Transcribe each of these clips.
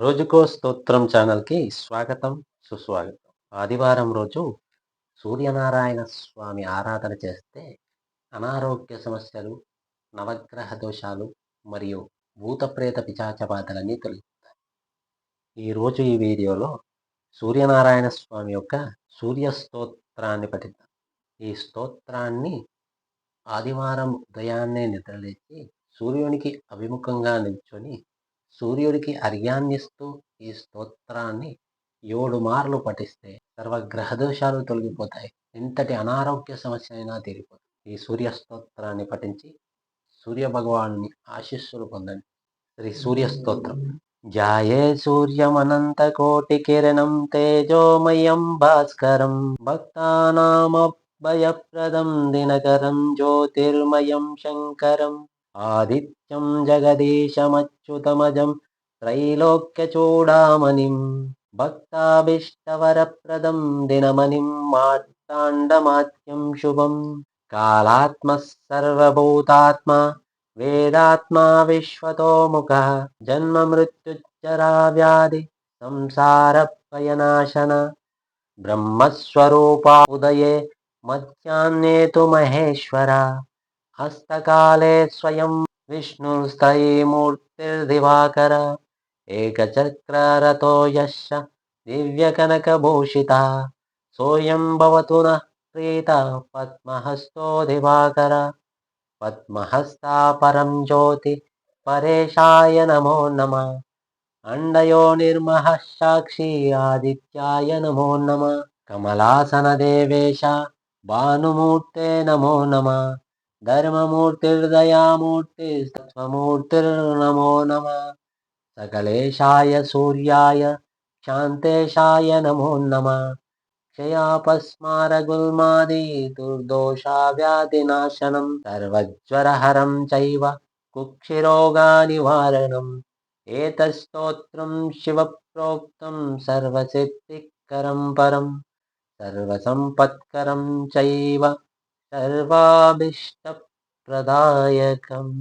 రోజుకో స్తోత్రం ఛానల్కి స్వాగతం సుస్వాగతం. ఆదివారం రోజు సూర్యనారాయణ స్వామి ఆరాధన చేస్తే అనారోగ్య సమస్యలు నవగ్రహ దోషాలు మరియు భూతప్రేత పిచాచ బాధలన్నీ తొలగుతాయి ఈరోజు ఈ వీడియోలో సూర్యనారాయణ స్వామి యొక్క సూర్య స్తోత్రాన్ని పఠిద్దాం ఈ స్తోత్రాన్ని ఆదివారం ఉదయాన్నే నిద్రలేచి సూర్యునికి అభిముఖంగా నిల్చొని సూర్యుడికి అర్ఘ్యాన్నిస్తూ ఈ స్తోత్రాన్ని ఏడు మార్లు పఠిస్తే సర్వగ్రహ దోషాలు తొలగిపోతాయి. ఎంతటి అనారోగ్య సమస్య అయినా తీరిపోతుంది ఈ సూర్య స్తోత్రాన్ని పఠించి సూర్య భగవాన్ని ఆశీస్సులు పొందండి. శ్రీ సూర్య స్తోత్రం జాయే సూర్యమనంత కోటి కిరణం తేజోమయం భాస్కరం భక్తానామభయప్రదం దినకరం జ్యోతిర్మయం శంకరం ఆదిత్యం జగదీశమచ్యుతమజం త్రైలోక్యచూడామణిం భక్తాభీష్టవరప్రదం దినమణిం మార్తాండమాత్యం శుభం కాళాత్మసర్వభూతాత్మ వేదాత్మా విశ్వతోముఖ జన్మ మృత్యుచ్చరా వ్యాధి సంసార భయనాశన బ్రహ్మస్వరూపా ఉదయే మధ్యాహ్నే తు హస్తకాలే స్వయం విష్ణుస్తయీ మూర్తిర్దివాకర ఏకచక్రరతో యశ దివ్యకనకభూషిత సోయం భవతు ప్రీత పద్మహస్తో దివాకర పద్మహస్తా పరం జ్యోతి పరేషాయ నమో నమ అండయో నిర్మహ సాక్షి ఆదిత్యాయ నమో నమ కమలాసన దేవేశ భానుమూర్తే నమో నమ ధర్మమూర్తిర్దయామూర్తి సత్వమూర్తిర్నమో నమ సకలేశాయ సూర్యాయ శాంతేశాయ నమో నమ క్షయాపస్మారగుల్మాది దుర్దోషావ్యాధినాశనం సర్వజ్వరహరం చైవ కుక్షిరోగానివారణం ఏతస్తోత్రం శివప్రోక్తం సర్వసిద్ధికరం పరం సర్వసంపత్కరం చైవ सर्वाभीष्टप्रदायकम्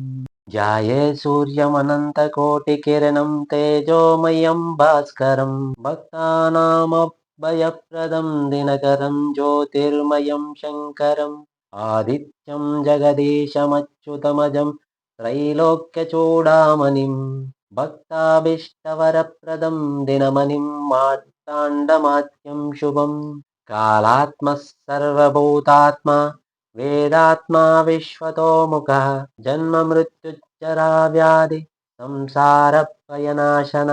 जाये सूर्यमनन्तकोटिकिरणं तेजोमयं भास्करं भक्तानामभयप्रदं दिनकरं ज्योतिर्मयं शङ्करम् आदित्यं जगदीशमच्युतमजं त्रैलोक्यचूडामणिं भक्ताभीष्टवरप्रदं दिनमणिं मार्ताण्डमात्यं शुभं कालात्मः सर्वभूतात्मा వేదాత్మా విశ్వతోముఖ జన్మ మృత్యుచ్చరా వ్యాధి సంసార భయనాశన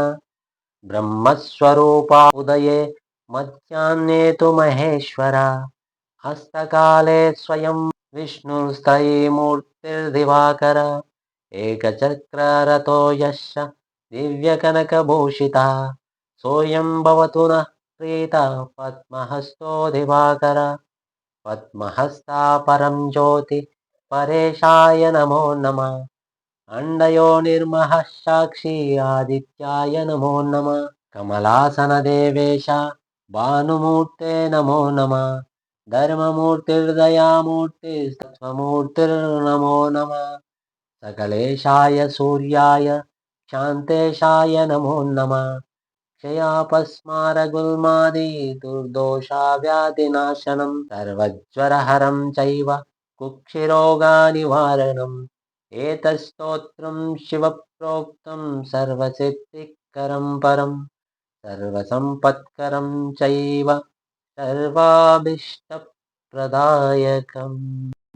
బ్రహ్మస్వరూపా ఉదయే మధ్యాహ్నే తు మహేశ్వర హస్తకాలే స్వయం విష్ణుస్తయీ మూర్తిర్దివాకర ఏకచక్రరతో యశ దివ్యకనకభూషిత సోయం భవతు నః పద్మహస్తో దివాకర पद्महस्ता परं ज्योति परेशाय नमो नमः। अण्डयो निर्महः साक्षी आदित्याय नमो नमः। कमलासनदेवेश भानुमूर्ते नमो नमः। धर्ममूर्तिर्दयामूर्तिस्तत्त्वमूर्तिर्नमो नमः। सकलेशाय सूर्याय शान्तेशाय नमो नमः క్షయాపస్మారగుల్మాది దుర్దోషా వ్యాధినాశనం సర్వజ్వరహరం చైవ కుక్షిరోగానివారణం ఏతస్తోత్రం శివప్రోక్తం సర్వసిద్ధికరం పరం సర్వసంపత్కరం చైవ సర్వాభీష్టప్రదాయకం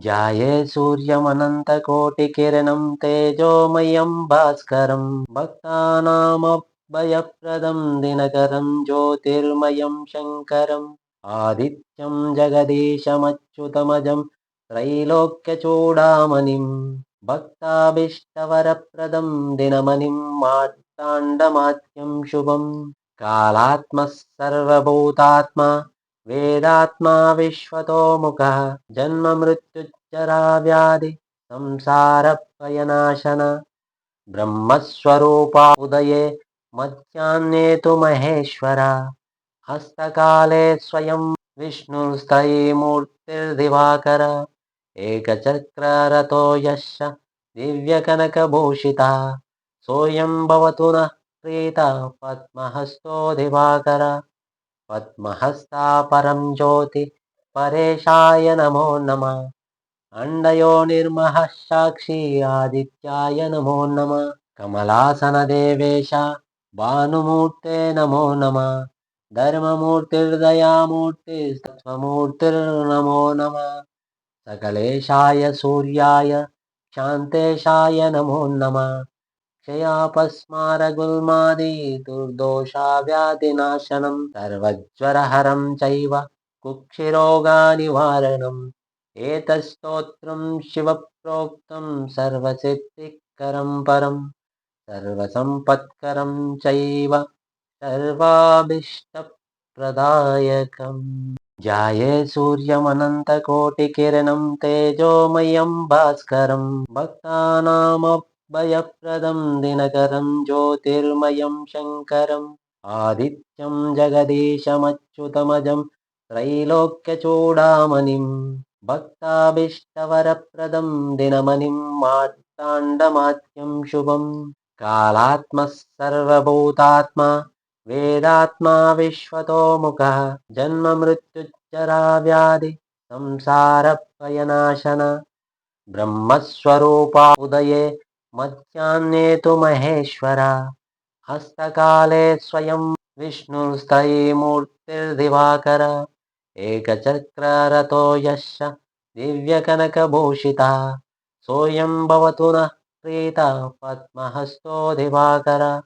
జాయే సూర్యమనంతకోటికిరణం తేజోమయం భాస్కరం భక్తానామ భయప్రదం దినకరం జ్యోతిర్మయం శంకరం. ఆదిత్యం జగదీశమచ్యుతమజం త్రైలోక్యచూడామణిం భక్తాభీష్టవరప్రదం దినమణిం మార్తాండమాత్యం శుభం. కాళాత్మ సర్వభూతాత్మ వేదాత్మా విశ్వతోముఖ జన్మ మృత్యుచ్చరా వ్యాధి సంసార భయనాశన బ్రహ్మస్వరూపా ఉదయే మధ్యాహ్నే తు మహేశ్వర. హస్తకాలే స్వయం విష్ణుస్తయీ మూర్తిర్దివాకర ఏకచక్రరతో యశ దివ్యకనకభూషిత. సోయం భవతు ప్రీత పద్మహస్తో దివాకర. పద్మహస్తా పరం జ్యోతి పరేశాయ నమో నమ. అండయో నిర్మహ సాక్షి ఆదిత్యాయ నమో నమ. కమలాసన దేవేశ. భానుమూర్తే నమో నమ ధర్మమూర్తిర్దయామూర్తి సత్వమూర్తిర్నమో నమ సకలేశాయ సూర్యాయ శాంతేశాయ నమో నమ క్షయాపస్మారగుల్మాది దుర్దోషావ్యాధినాశనం సర్వజ్వరహరం చైవ కుక్షిరోగానివారణం ఏతస్తోత్రం శివప్రోక్తం సర్వసిద్ధికరం పరం सर्वसम्पत्करं चैव सर्वाभीष्टप्रदायकम् ध्याये सूर्यमनन्तकोटिकिरणं तेजोमयं भास्करं भक्तानामभयप्रदं दिनकरं ज्योतिर्मयं शङ्करम् आदित्यं जगदीशमच्युतमजं त्रैलोक्यचूडामणिं भक्ताभीष्टवरप्रदं दिनमणिं मार्ताण्डमात्यं शुभम् కాళాత్మ సర్వభూతాత్మ వేదాత్మా విశ్వతోముఖ జన్మ మృత్యుచ్చరా వ్యాధి సంసార భయనాశన బ్రహ్మస్వరూపా ఉదయే మధ్యాహ్నే తు మహేశ్వర హస్తకాలే స్వయం విష్ణుస్తయీ మూర్తిర్దివాకర ఏకచక్రరతో యశ దివ్యకనకభూషిత సోయం భవతు నః प्रीतः पद्महस्तो दिवाकर।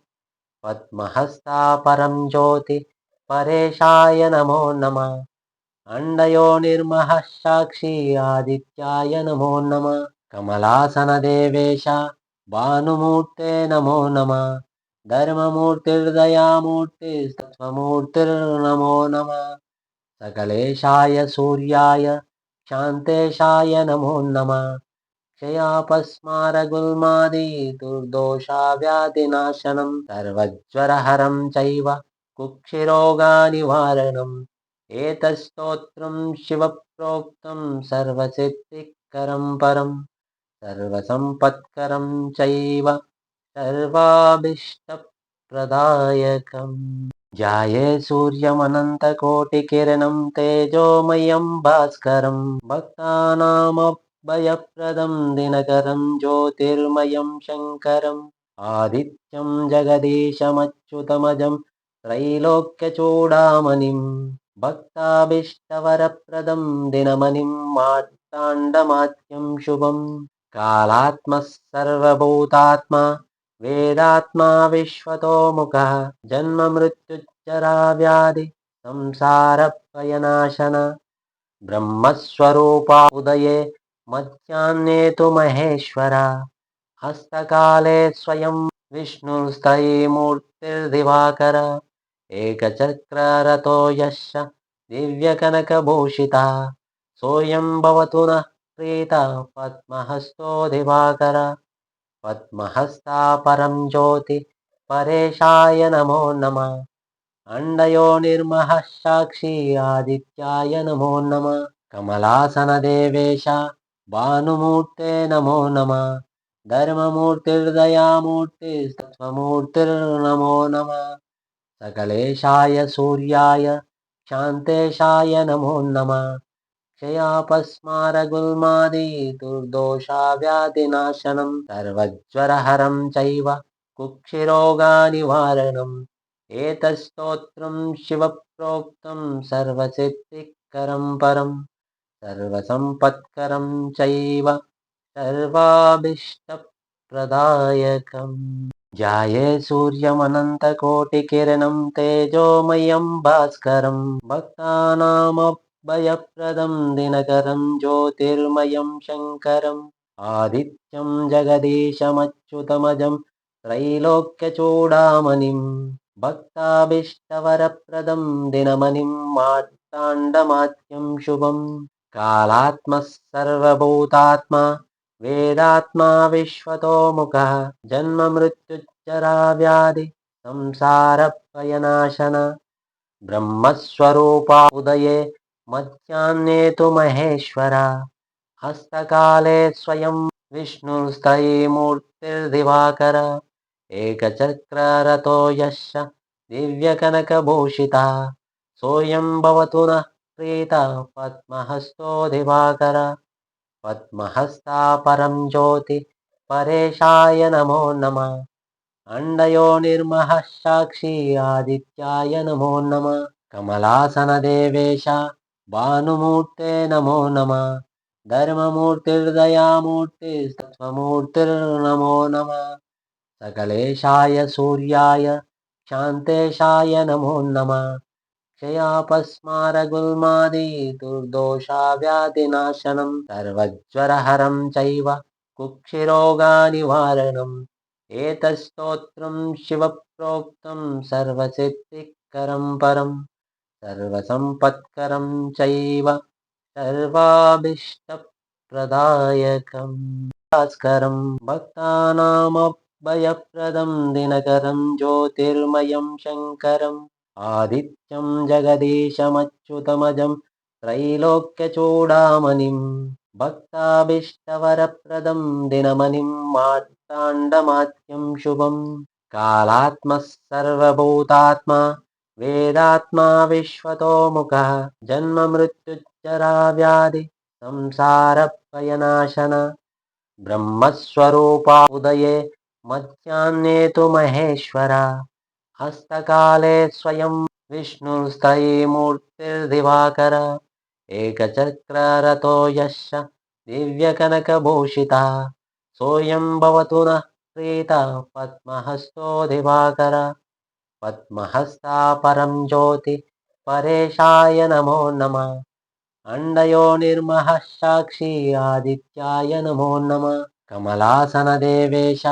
पद्महस्ता परं ज्योति परेशाय नमो नमः। अण्डयो निर्मः साक्षी आदित्याय नमो नमः। कमलासनदेवेश भानुमूर्ते नमो नमः। धर्ममूर्तिर्दयामूर्तिस्तत्त्वमूर्तिर्नमो नमः। सकलेशाय सूर्याय शान्तेशाय नमो नमः క్షయాపస్మారగుల్మాది దుర్దోషావ్యాధినాశనం సర్వజ్వరహరం చైవ కుక్షిరోగానివారణం. ఏతస్తోత్రం శివప్రోక్తం సర్వసిద్ధికరం పరం. సర్వసంపత్కరం చైవ సర్వాభీష్టప్రదాయకం. జాయే సూర్యమనంతకోటికిరణం తేజోమయం భాస్కరం. భక్తానామ భయప్రదం దినకరం జ్యోతిర్మయం శంకరం. ఆదిత్యం జగదీశమచ్యుతమజం త్రైలోక్యచూడామణిం భక్తాభీష్టవరప్రదం దినమణిం మార్తాండమాత్యం శుభం. కాళాత్మ సర్వభూతాత్మ వేదాత్మా విశ్వతోముఖ జన్మ మృత్యుచ్చరా వ్యాధి సంసార భయనాశన బ్రహ్మస్వరూపా ఉదయే మధ్యాహ్నే తు మహేశ్వర. హస్తకాలే స్వయం విష్ణుస్తయీ మూర్తిర్దివాకర. ఏకచక్రరతో యశ దివ్యకనకభూషిత. సోయం భవతు నః ప్రీత పద్మహస్తో దివాకర. పద్మహస్తా పరం జ్యోతి పరేశాయ నమో నమ. అండయో నిర్మహ సాక్షి ఆదిత్యాయ నమో నమ. కమలాసన దేవేశ. भानुमूर्ते नमो नमः। धर्ममूर्तिर्दयामूर्तिस्तत्त्वमूर्तिर्नमो नमः। सकलेशाय सूर्याय शान्तेशाय नमो नमः। क्षयापस्मारगुल्मादि दुर्दोषाव्याधिनाशनं सर्वज्वरहरं चैव कुक्षिरोगानिवारणम्। एतत्स्तोत्रं शिवप्रोक्तं सर्वसिद्धिकरं परं सर्वसम्पत्करं चैव सर्वाभीष्टप्रदायकम् ध्याये सूर्यमनन्तकोटिकिरणं तेजोमयं भास्करं भक्तानामभयप्रदं दिनकरं ज्योतिर्मयं शङ्करम् आदित्यं जगदीशमच्युतमजं त्रैलोक्यचूडामणिं भक्ताभीष्टवरप्रदं दिनमणिं मार्ताण्डमात्यं शुभम् కాళాత్మ సర్వభూతాత్మ వేదాత్మా విశ్వతోముఖ జన్మ మృత్యుచ్చరా వ్యాధి సంసార భయనాశన బ్రహ్మస్వరూపా ఉదయే మధ్యాహ్నే తు మహేశ్వర హస్తకాలే స్వయం విష్ణుస్తయీ మూర్తిర్దివాకర ఏకచక్రరతో యశ దివ్యకనకభూషిత సోయం భవతు నః प्रीतः पद्महस्तो दिवाकर। पद्महस्ता परं ज्योति परेशाय नमो नमः। अण्डयो निर्महः साक्षी आदित्याय नमो नमः। कमलासनदेवेश भानुमूर्ते नमो नमः। धर्ममूर्तिर्दयामूर्तिस्तत्त्वमूर्तिर्नमो नमः। सकलेशाय सूर्याय शान्तेशाय नमो नमः క్షయాపస్మారగుల్మాది దుర్దోషా వ్యాధినాశనం సర్వజ్వరహరం చైవ కుక్షిరోగానివారణం ఏతస్తోత్రం శివప్రోక్తం సర్వసిద్ధికరం పరం సర్వసంపత్కరం చైవ సర్వాభీష్టప్రదాయకం భాస్కరం భక్తానామభయప్రదం దినకరం జ్యోతిర్మయం శంకరం ఆదిత్యం జగదీశమచ్యుతమజం త్రైలోక్యచూడామణిం భక్తాభీష్టవరప్రదం దినమణిం మార్తాండమాత్యం శుభం కాళాత్మ సర్వభూతాత్మ వేదాత్మా విశ్వతోముఖ జన్మ మృత్యుచ్చరా వ్యాధి సంసార భయనాశన బ్రహ్మస్వరూపా ఉదయే మధ్యాహ్నే తు హస్తకాలే స్వయం విష్ణుస్తయీమూర్తిర్దివాకర ఏకచక్రరతో యశ దివ్యకనకభూషిత సోయం భవతు న ప్రీత పద్మహస్తో దివాకర పద్మహస్తా పరం జ్యోతి పరేశాయ నమో నమ అండయో నిర్మహ సాక్షి ఆదిత్యాయ నమో నమ కమలాసన దేవేశ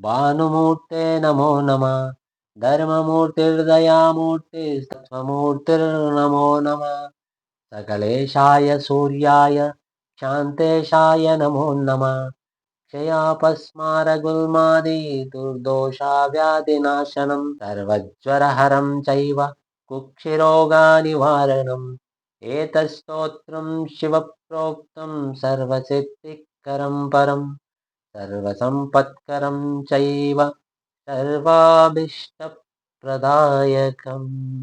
భానుమూర్తే నమో నమ नमः धर्ममूर्तिर्दयामूर्तिस्तत्त्वमूर्तिर्नमो नमः सकलेशाय सूर्याय शान्तेशाय नमो नमः क्षयापस्मारगुल्मादि दुर्दोषाव्याधिनाशनं सर्वज्वरहरं चैव कुक्षिरोगानिवारणम् एतत्स्तोत्रं शिवप्रोक्तं सर्वसिद्धिकरं परं सर्वसम्पत्करं चैव सर्वाभीष्टप्रदायकम्।